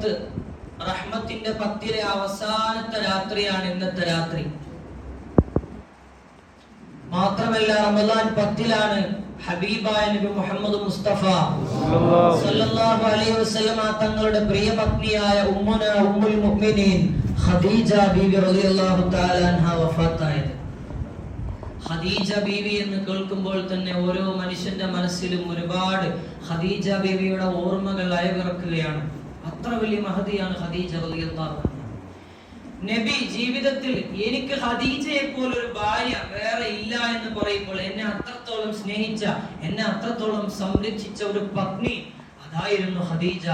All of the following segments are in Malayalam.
പത്ത് റഹ്മത്തിന്റെ പത്തിലെ അവസാനത്തെ രാത്രിയാണ് ഇന്നത്തെ രാത്രി. മാത്രമല്ല റമദാൻ പത്തിലാണ് ഹബീബായ നബി മുഹമ്മദ് മുസ്തഫ സല്ലല്ലാഹു അലൈഹി വസല്ലമ തങ്ങളുടെ പ്രിയ പത്നിയായ ഉമ്മുന ഉമ്മുൽ മുഅ്മിനീൻ ഖദീജ ബീവി റളിയല്ലാഹു തആല അൻഹ വഫാത്തായത്. ഖദീജ ബീവി എന്ന് കേൾക്കുമ്പോൾ തന്നെ ഓരോ മനുഷ്യന്റെ മനസ്സിലും ഒരുപാട് ഖദീജ ബീവിയുടെ ഓർമ്മകൾ അയവിറക്കുകയാണ്. അത്ര വലിയ മഹതിയാണ് ഖദീജ നബി ജീവിതത്തിൽ എനിക്ക് ഖദീജയെ പോലൊരു ഭാര്യ വേറെ ഇല്ല എന്ന് പറയുമ്പോൾ എന്നെ അത്രത്തോളം സ്നേഹിച്ച എന്നെ അത്രത്തോളം സംരക്ഷിച്ച ഒരു പത്നി അതായിരുന്നു ഖദീജ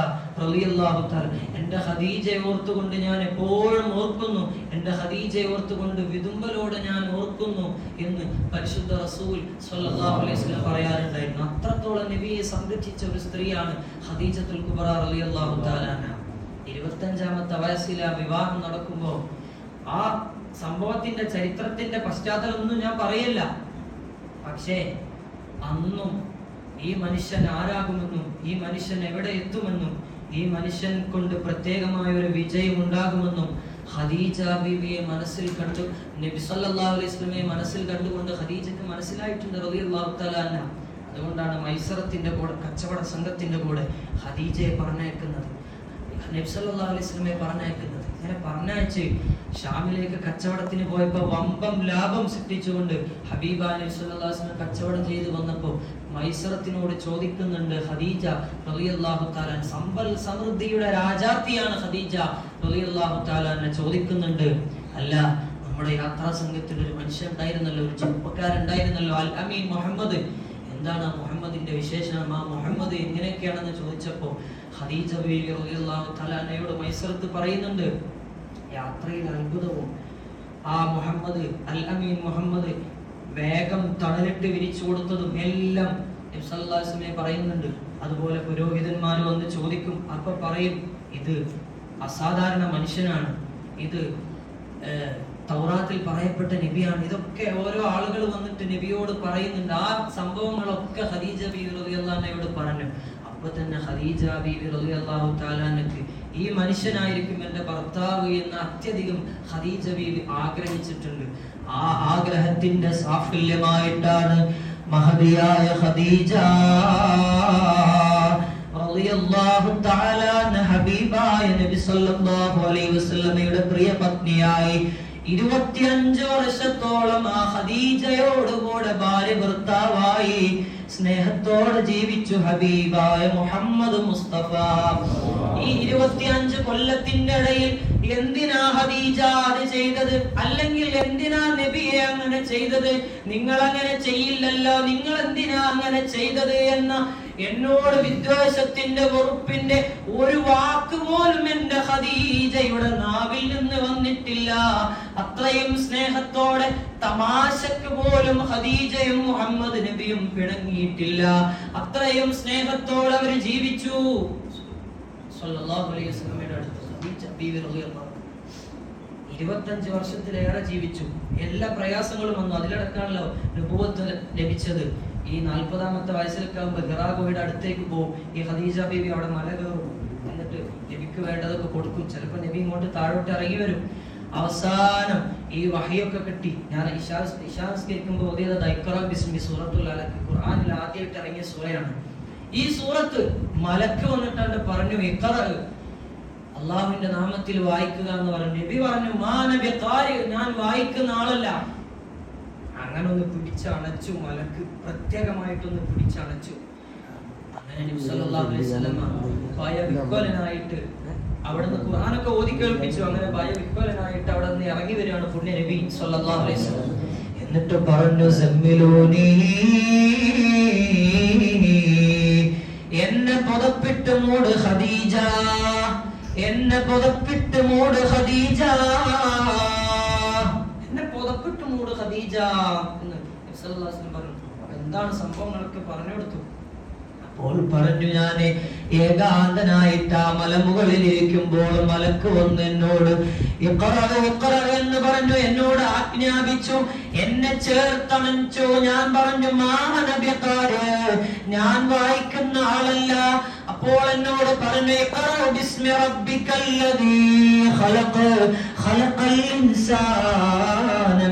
റളിയല്ലാഹു തആല. എന്റെ ഖദീജയെ ഓർത്തുകൊണ്ട് ഞാൻ എപ്പോഴും ഓർക്കുന്നു. എന്റെ ഖദീജയെ ഓർത്തുകൊണ്ട് വിതുമ്പലോടെ ഞാൻ ഓർക്കുന്നു എന്ന് പരിശുദ്ധ റസൂൽ സ്വല്ലല്ലാഹു അലൈഹി വസല്ലം പറയാറുണ്ടായിരുന്നു. അത്രത്തോളം നബിയെ സംരക്ഷിച്ച ഒരു സ്ത്രീയാണ് ഖദീജത്തുൽ കുബ്ര റളിയല്ലാഹു തആല. ഇരുപത്തഞ്ചാമത്തെ വയസ്സിൽ ആ വിവാഹം നടക്കുമ്പോൾ ആ സംഭവത്തിന്റെ ചരിത്രത്തിന്റെ പശ്ചാത്തലം ഒന്നും ഞാൻ പറയില്ല. പക്ഷേ അന്നും ഈ മനുഷ്യൻ ആരാകുമെന്നും ഈ മനുഷ്യൻ എവിടെ എത്തുമെന്നും ഈ മനുഷ്യൻ കൊണ്ട് പ്രത്യേകമായ ഒരു വിജയം ഉണ്ടാകുമെന്നും ഖദീജ ബീവിയെ മനസ്സിൽ കണ്ടു നബി സല്ലല്ലാഹു അലൈഹി വസല്ലമയെ മനസ്സിൽ കണ്ടുകൊണ്ട് ഖദീജക്ക് മനസ്സിലായിട്ടുണ്ട് റളിയല്ലാഹു തആല അൻഹ. അതുകൊണ്ടാണ് മൈസറത്തിന്റെ കൂടെ കച്ചവട സംഘത്തിന്റെ കൂടെ ഖദീജയെ പറഞ്ഞയക്കുന്നത്. നബി സല്ലല്ലാഹു അലൈഹി വസല്ലമയെ പറഞ്ഞയക്കുന്നത്. ഇങ്ങനെ പറഞ്ഞയച്ച് ഷാമിലേക്ക് കച്ചവടത്തിന് പോയപ്പോൾ വമ്പം ലാഭം സൃഷ്ടിച്ചുകൊണ്ട് ഹബീബ അലൈഹി കച്ചവടം ചെയ്ത് വന്നപ്പോൾ മൈസറത്തിനോട് ചോദിക്കുന്നുണ്ട് ഖദീജ റളിയല്ലാഹു താലാൻ സമ്പൽ സമൃദ്ധിയുടെ രാജാത്തിയാണ് ഖദീജ റളിയല്ലാഹു തആല എന്നെ ചോദിക്കുന്നുണ്ട്. അല്ല നമ്മുടെ യാത്രാ സംഘത്തിൽ ഒരു മനുഷ്യൻ ഉണ്ടായിരുന്നല്ലോ ഒരു ചെറുപ്പക്കാരുണ്ടായിരുന്നല്ലോ അൽ അമീൻ മുഹമ്മദ്. എന്താണ് മുഹമ്മദിന്റെ വിശേഷണം? ആ മുഹമ്മദ് എങ്ങനെയൊക്കെയാണെന്ന് ചോദിച്ചപ്പോ ഖദീജ ബീവി റളിയല്ലാഹു തആല അന്നയോട് മൈസറത്ത് പറയുന്നുണ്ട് യാത്രയിൽ അത്ഭുതവും ആ മുഹമ്മദ് അൽ അമീൻ മുഹമ്മദ് വേഗം തണലിട്ട് വിരിച്ചു കൊടുത്തതും എല്ലാം നബി സല്ലല്ലാഹു പറയുന്നുണ്ട്. അതുപോലെ പുരോഹിതന്മാർ വന്ന് ചോദിക്കും അപ്പൊ പറയും ഇത് അസാധാരണ മനുഷ്യനാണ്. ഇത് തൗറാത്തിൽ പറയപ്പെട്ട നബിയാണ്. ഇതൊക്കെ ഓരോ ആളുകൾ വന്നിട്ട് നബിയോട് പറയുന്നുണ്ട്. ആ സംഭവങ്ങളൊക്കെ ഖദീജ ബീവി അൻഹയോട് പറഞ്ഞു. അപ്പൊ തന്നെ ഹദീജ ബീവി റളിയല്ലാഹു തആലാനക്ക് ഈ മനുഷ്യനായിരിക്കും എന്റെ ഭർത്താവ് എന്ന് അത്യധികം ഹദീജ ബീവി ആഗ്രഹിച്ചിട്ടുണ്ട്. ആ ആഗ്രഹത്തിന്റെ സാഫല്യമായിട്ടാണ് മഹദിയായ ഹദീജ തആല ഹബീബായ നബി സല്ലല്ലാഹു അലൈഹി വസല്ലമയുടെ പ്രിയ പത്നിയായി ഇരുപത്തിയഞ്ച് വർഷത്തോളം ആ ഹദീജയോടുകൂടെ ഭാര്യ ഭർത്താവായി സ്നേഹത്തോടെ ജീവിച്ചു ഹബീബായ മുഹമ്മദ് മുസ്തഫ. ഈ ഇരുപത്തിയഞ്ച് കൊല്ലത്തിന്റെ ഇടയിൽ എന്തിനാ ഹദീജ അത് ചെയ്തത്? അല്ലെങ്കിൽ എന്തിനാ നബിയെ അങ്ങനെ ചെയ്തത്? നിങ്ങൾ അങ്ങനെ ചെയ്യില്ലല്ലോ. നിങ്ങൾ എന്തിനാ അങ്ങനെ ചെയ്തത് എന്ന എന്നോട് വിദ്വേഷത്തിന്റെ വെറുപ്പിന്റെ ഒരു വാക്ക് പോലും എന്റെ ഖദീജയുടെ നാവിൽ നിന്ന് വന്നിട്ടില്ല. അത്രയും സ്നേഹത്തോടെ തമാശക്ക് പോലും ഖദീജയും മുഹമ്മദ് നബിയും പിണങ്ങിയിട്ടില്ല. അത്രയും സ്നേഹത്തോടെ അവർ ജീവിച്ചു. ഇരുപത്തഞ്ച് വർഷത്തിലേറെ ജീവിച്ചു. എല്ലാ പ്രയാസങ്ങളും വന്നു. അതിലടക്കാണല്ലോ ലഭിച്ചത്. ഈ നാൽപ്പതാമത്തെ വയസ്സിലൊക്കെ ആകുമ്പോൾ ഹിറാ അടുത്തേക്ക് പോകും ഈ ഖദീജ ബേബി അവിടെ മല കയറും. എന്നിട്ട് നബിക്ക് വേണ്ടതൊക്കെ കൊടുക്കും. ചിലപ്പോൾ നബി ഇങ്ങോട്ട് താഴോട്ട് ഇറങ്ങി വരും. അവസാനം ഈ വഹയൊക്കെ കിട്ടി. ഞാൻ ഇഷാസ് ഇഷാസ് കേൾക്കുമ്പോൾ ദൈക്കറ ബിസ്മി സൂറത്തുൽ അലക്ക് ഖുർആനിൽ ആദ്യമായിട്ട് ഇറങ്ങിയ സൂറയാണ്. ഈ സൂറത്ത് മലക്ക് വന്നിട്ടാണ്ട് പറഞ്ഞു ഇക്കറ അള്ളാഹുവിന്റെ നാമത്തിൽ വായിക്കുക എന്ന് പറഞ്ഞു. നബി പറഞ്ഞു മാ നബി ഞാൻ വായിക്കുന്ന ആളല്ല. അങ്ങനെ ഒന്ന് പിടിച്ചണച്ചു മലക്ക് പ്രത്യേകമായിട്ടൊന്ന് പിടിച്ചണച്ചു. വസല്ലമ ഭയവിഹ്വലനായിട്ട് അവിടെ നിന്ന് ഖുർആനൊക്കെ ഓതി കേൾപ്പിച്ചു. അങ്ങനെ ഭയവിക്വലനായിട്ട് അവിടെ നിന്ന് ഇറങ്ങി വരികയാണ് പുണ്യ നബി സല്ലല്ലാഹു അലൈഹി വസല്ലം. എന്നിട്ട് പറഞ്ഞു എന്നെ പുതപ്പിട്ട് മൂട് ഖദീജ എന്നെ പുതപ്പിട്ട് മൂട് ഖദീജ. എന്ന് പറഞ്ഞു. എന്താണ് സംഭവങ്ങളൊക്കെ പറഞ്ഞു കൊടുത്തു. അപ്പോൾ പറഞ്ഞു ഞാൻ ഏകാന്തനായിട്ട് ആ മലമുകളിൽ ഇരിക്കുമ്പോൾ മലക്ക് വന്ന് എന്നോട് എന്ന് പറഞ്ഞു. എന്നോട് ആജ്ഞാപിച്ചു. എന്നെ ചേർത്തണച്ചു ഞാൻ പറഞ്ഞു മാനബിക്കാര് ഞാൻ വായിക്കുന്ന ആളല്ല. അപ്പോൾ അപ്പോൾ എന്നോട് പറഞ്ഞു "ഇഖ്റ ബിസ്മി റബ്ബിക്കല്ലദീ ഖലഖ് ഖലഖൽ ഇൻസാന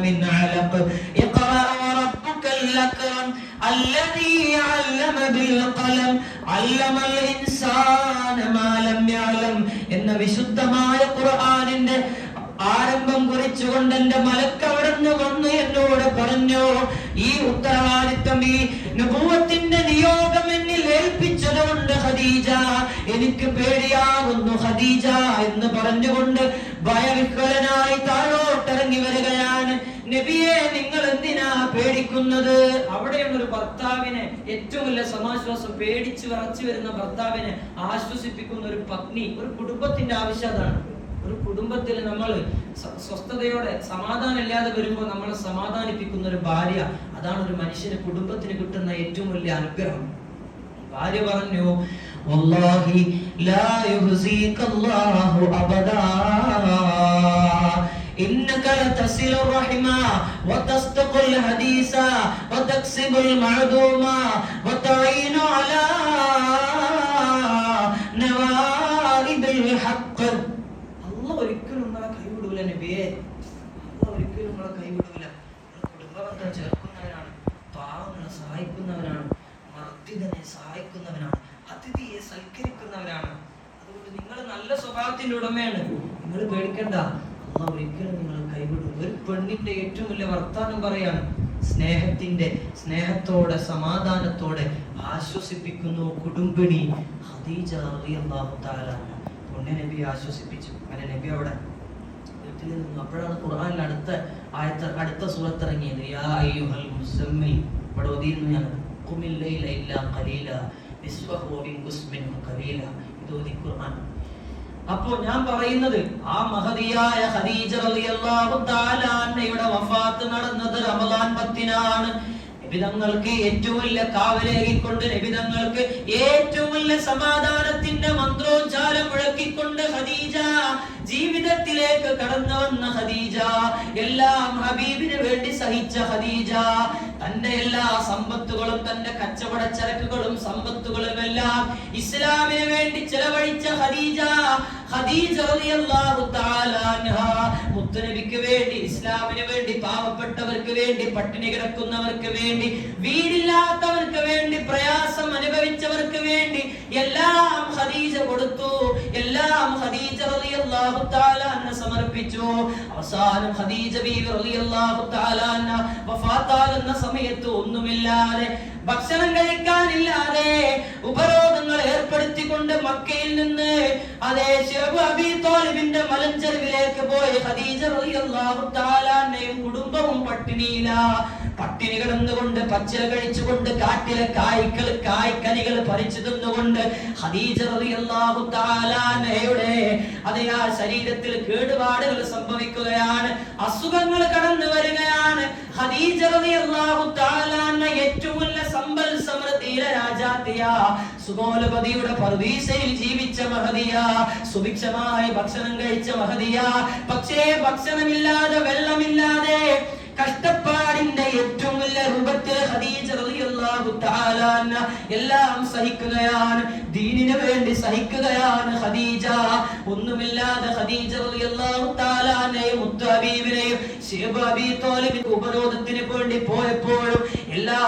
മിൻ അലഖ് ഇഖ്റ വറബ്ബുക്കൽ അക്രം الذي علم بالقلم علم الإنسان ما لم يعلم എന്ന വിശുദ്ധമായ ഖുർആനിന്റെ ആരംഭം കുറിച്ചുകൊണ്ട് എന്റെ മലക്കവിടുന്ന് വന്നു എന്നോട് പറഞ്ഞു ഈ ഉത്തരവാദിത്വം ഈ നുപൂവത്തിന്റെ നിയോഗം എന്നിൽ ഏൽപ്പിച്ചതുകൊണ്ട് ഖദീജ എനിക്ക് പേടിയാകുന്നു ഖദീജ എന്ന് പറഞ്ഞുകൊണ്ട് ഭയവിഹ്വലനായി താഴോട്ടിറങ്ങി വരികയാണ്. നബിയെ നിങ്ങൾ എന്തിനാ പേടിക്കുന്നത്? അവിടെയുള്ള ഒരു ഭർത്താവിനെ ഏറ്റവും വലിയ സമാശ്വാസം പേടിച്ച് വിറച്ചു വരുന്ന ഭർത്താവിനെ ആശ്വസിപ്പിക്കുന്ന ഒരു പത്നി ഒരു കുടുംബത്തിന്റെ ആവശ്യം അതാണ്. ഒരു കുടുംബത്തിൽ നമ്മൾ സ്വസ്ഥതയോടെ സമാധാനം ഇല്ലാതെ വരുമ്പോൾ നമ്മളെ സമാധാനിപ്പിക്കുന്ന ഒരു ഭാര്യ അതാണ് ഒരു മനുഷ്യന് കുടുംബത്തിന് കിട്ടുന്ന ഏറ്റവും വലിയ അനുഗ്രഹം. ഭാര്യ പറഞ്ഞു വല്ലാഹി ലാ യുഹ്സികല്ലാഹു അബദാ إنك لتصل الرحم وتصدق الحديث وتكسب المعدوم وتعين على نوائب الحق അള്ളാഹ് ഒരിക്കലും നിങ്ങളെ കൈവിടൂല നബിയെ അള്ളാഹ് ഒരിക്കലും നിങ്ങളെ കൈവിടൂല നിങ്ങൾ കുടുംബബന്ധം ചേർക്കുന്നവരാണ് പാവങ്ങളെ സഹായിക്കുന്നവരാണ് മർദ്ദിതനെ സഹായിക്കുന്നവനാണ് അതിഥിയെ സൽക്കരിക്കുന്നവരാണ്. അതുകൊണ്ട് നിങ്ങൾ നല്ല സ്വഭാവത്തിന്റെ ഉടമയാണ്. നിങ്ങൾ പേടിക്കണ്ട. അള്ളാഹ് ഒരിക്കലും നിങ്ങൾ കൈവിടും ഒരു പെണ്ണിന്റെ ഏറ്റവും വലിയ വർത്താനം പറയാണ്. സ്നേഹത്തിന്റെ സ്നേഹത്തോടെ സമാധാനത്തോടെ ആശ്വസിപ്പിക്കുന്നു കുടുംബിണി. അൻഹ. നബി ആശ്വസിപ്പിച്ചു. അങ്ങനെ നബി അവിടെ വീട്ടിൽ നിന്നു. അപ്പോഴാണ് ഖുർആനിൽ അടുത്ത ആയത്ത് അടുത്ത സൂറത്ത് ഇറങ്ങിയത് യാ അയ്യുഹൽ ഞാൻ അപ്പോൾ ഞാൻ പറയുന്നത് ആ മഹതിയായ ഖദീജ റളിയല്ലാഹു തആല അൻഹയുടെ വഫാത്ത് നടന്നത് റമദാൻ പത്തിനാണ്. നബിതങ്ങൾക്ക് ഏറ്റവും വലിയ കാവലേകിക്കൊണ്ട് നബിതങ്ങൾക്ക് ഏറ്റവും വലിയ സമാധാനത്തിന്റെ മന്ത്രോച്ചാലം മുഴക്കിക്കൊണ്ട് ഖദീജ ജീവിതത്തിലേക്ക് കടന്നു വന്ന ഹദീജ എല്ലാം ഹബീബിന് വേണ്ടി സഹിച്ച ഖദീജ. തന്റെ എല്ലാ സമ്പത്തുകളും തന്റെ കച്ചവട ചരക്കുകളും സമ്പത്തുകളും എല്ലാം ഇസ്ലാമിന് വേണ്ടി ചെലവഴിച്ച ഖദീജ ഖദീജ റളിയല്ലാഹു തആല അൻഹ മുത്തുനബിക്ക് വേണ്ടി ഇസ്ലാമിന് വേണ്ടി പാവപ്പെട്ടവർക്ക് വേണ്ടി പട്ടിണി കിടക്കുന്നവർക്ക് വേണ്ടി വീടില്ലാത്തവർക്ക് വേണ്ടി പ്രയാസം അനുഭവിച്ചവർക്ക് വേണ്ടി എല്ലാം ഖദീജ കൊടുത്തു എല്ലാം ഖദീജ റളിയല്ലാഹു തആല അൻഹ സമർപ്പിച്ചു. അവസാനം ഖദീജ ബീവി റളിയല്ലാഹു തആല അൻഹ വഫാത്താകുന്ന സമയത്ത് ഒന്നുമില്ലാതെ ഭക്ഷണം കഴിക്കാനില്ലാതെ ഉപരോധങ്ങൾ ഏർപ്പെടുത്തിക്കൊണ്ട് മക്കയിൽ നിന്ന് അതേ ശിറബ് അബി തോലിബിന്റെ മലഞ്ചെരുവിലേക്ക് പോയ ഖദീജ റളിയല്ലാഹു തആല അൻഹയും കുടുംബവും പട്ടിണിയില. പട്ടിണി കിടന്നുകൊണ്ട് പച്ചില കഴിച്ചുകൊണ്ട് കാട്ടിലെ കായ്ക്കൾ കായ്ക്കനികൾ പറിച്ചു തിന്നുകൊണ്ട് ഖദീജ റളിയല്ലാഹു തആല അൻഹയുടെ അതേ ആ ശരീരത്തിൽ കേടുപാടുകൾ സംഭവിക്കുകയാണ്. അസുഖങ്ങൾ കടന്നു വരികയാണ് ഖദീജ റളിയല്ലാഹു ഏറ്റവും സമൃദ്ധിയിലെ രാജാത്തിയ സുഗോലപതിയുടെ പർദീസയിൽ ജീവിച്ച മഹതിയ. സുഭിക്ഷമായി ഭക്ഷണം കഴിച്ച മഹതിയ. പക്ഷേ ഭക്ഷണമില്ലാതെ വെള്ളമില്ലാതെ കഷ്ടപ്പാടിന്റെ ഏറ്റവും വലിയ രൂപത്തിൽ ഖദീജ റളിയല്ലാഹു തആല എല്ലാം സഹിക്കുകയാണ്. ദീനിന് വേണ്ടി സഹിക്കുകയാണ് ഖദീജ. ഒന്നുമില്ലാതെ ഖദീജ റളിയല്ലാഹു തആല അൻഹയും മുത്തു ഹബീബിനെയും ശിബ് അബീ തോലിബിന് ഉപരോധത്തിന് വേണ്ടി പോയപ്പോഴും എല്ലാ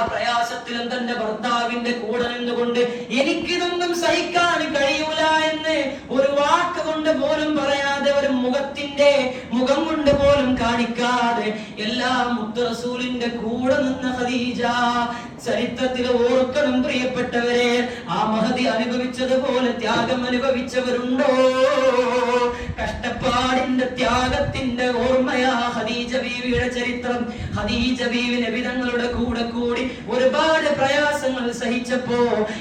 തന്റെ ഭർത്താവിന്റെ കൂടെ നിന്നുകൊണ്ട് എനിക്കിതൊന്നും സഹിക്കാൻ കഴിയൂല എന്ന് ഒരു വാക്ക് കൊണ്ട് പോലും പറയാതെ ഒരു മുഖത്തിന്റെ മുഖം കൊണ്ട് പോലും കാണിക്കാതെ എല്ലാ മുത്തറസൂലിന്റെ കൂടെ നിന്ന ഖദീജ ചരിത്രത്തിൽ ഓർക്കണം പ്രിയപ്പെട്ടവരെ ആ മഹതി അനുഭവിച്ചതുപോലെ ത്യാഗം അനുഭവിച്ചവരുണ്ടോ? കഷ്ടപ്പാടിന്റെ ത്യാഗത്തിന്റെ ഓർമ്മയാ ഹദീജ ബീവിയുടെ ചരിത്രം. നബിതങ്ങളുടെ കൂടെ കൂടി ഒരുപാട് പ്രയാസങ്ങൾ സഹിച്ചപ്പോ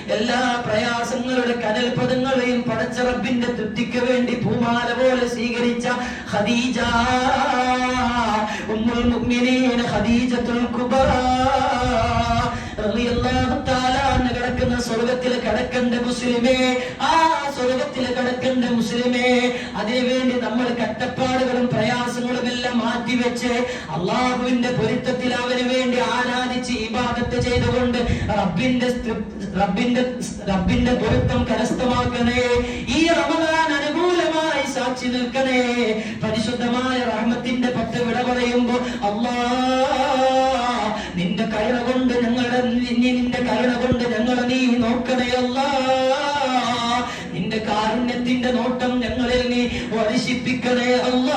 എല്ലാ പ്രയാസങ്ങളുടെ കനൽ പദങ്ങളെയും പടച്ച റബ്ബിന്റെ തൃപ്തിക്ക് വേണ്ടി പൂമാല പോലെ സ്വീകരിച്ച ഹദീജ ഉമ്മുൽ മുഅ്മിനീൻ ഖദീജത്തുൽ കുബറാ. കിടക്കണ്ട മുസ്ലിമേ. ആ സ്വർഗത്തിൽ കിടക്കണ്ട മുസ്ലിമേ അതിനുവേണ്ടി നമ്മൾ കട്ടപ്പാടുകളും പ്രയാസങ്ങളും എല്ലാം മാറ്റിവെച്ച് അള്ളാഹുവിന്റെ പൊരുത്തത്തിൽ അവന് വേണ്ടി ആരാധിച്ച് ഇബാദത്ത് ചെയ്തുകൊണ്ട് റബ്ബിന്റെ റബ്ബിന്റെ റബ്ബിന്റെ പൊരുത്തം കരസ്ഥമാക്കണേ. ഈ റമദാൻ അനുകൂലമായി സാക്ഷി നിൽക്കണേ. പരിശുദ്ധമായ റഹ്മത്തിന്റെ പത്ത് വിട പറയുമ്പോ അള്ളാ നിന്റെ കരുണ കൊണ്ട് ഞങ്ങളുടെ നിന്റെ കരുണ കൊണ്ട് ഞങ്ങളെ നീ നോക്കണയല്ല നിന്റെ കാരുണ്യത്തിന്റെ നോട്ടം ഞങ്ങളിൽ നീ വർഷിപ്പിക്കണേ അല്ല.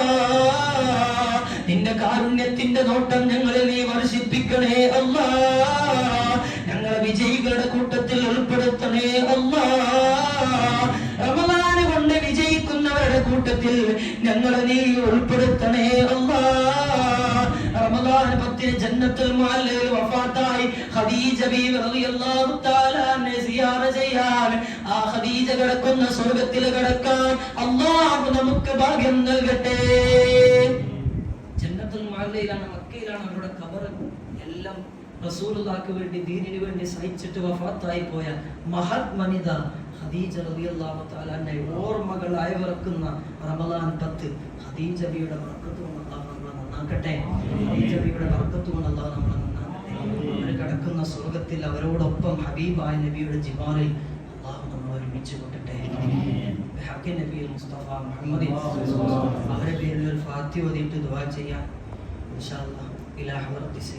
നിന്റെ കാരുണ്യത്തിന്റെ നോട്ടം ഞങ്ങളിൽ നീ വർഷിപ്പിക്കണേ അല്ല. ഞങ്ങളെ വിജയികളുടെ കൂട്ടത്തിൽ ഉൾപ്പെടുത്തണേ അല്ല. റമദാന കൊണ്ട് വിജയിക്കുന്നവരുടെ കൂട്ടത്തിൽ ഞങ്ങളെ നീ ഉൾപ്പെടുത്തണേ അല്ലാ. റമദാൻ ജന്നത്തുൽ മുഅല്ലയിൽ വഫാത്തായി. ഖദീജ ബീവി റളിയല്ലാഹു തആല സിയാറ ചെയ്യാൻ. ആ ഖദീജ കിടക്കുന്ന സ്വർഗത്തിൽ കിടക്കാൻ അല്ലാഹു നമുക്ക് ഭാഗ്യം നൽകട്ടെ. ജന്നത്തുൽ മുഅല്ലയിലാണ് മക്കയിലാണ് അവരുടെ ഖബർ. എല്ലാം റസൂലുള്ളാഹിക്ക് വേണ്ടി ദീനിനു വേണ്ടി സഹിച്ചിട്ട് വഫാത്തായി പോയ മഹത് വനിത ഖദീജ റളിയല്ലാഹു തആല അൻഹയെ ഓർമ്മകൾ അയവിറക്കുന്ന റമദാൻ പത്ത്. ഖദീജ ബിയുടെ ബർക്കത്ത് കൊണ്ട് അല്ലാഹു നമ്മളെ നന്നാക്കട്ടെ. ഖദീജ ബിയുടെ ബർക്കത്ത് കൊണ്ട് അല്ലാഹു നമ്മളെ നന്നാക്കട്ടെ. അവർ കിടക്കുന്ന സ്വർഗത്തിൽ അവരോടൊപ്പം ഹബീബായ നബിയുടെ ജിവാറിൽ അല്ലാഹു നമ്മൾ ഒരുമിച്ച് കൊട്ടട്ടെ. ബിഹഖി നബിയിൽ മുസ്തഫ മുഹമ്മദ് അവരുടെ പേരിൽ ഒരു ഫാത്തി ഓതിയിട്ട് ദുആ ചെയ്യാൻ ഇൻഷാ അല്ലാഹ് ഇലാ ഹദറത്തി സയ്യിദ്.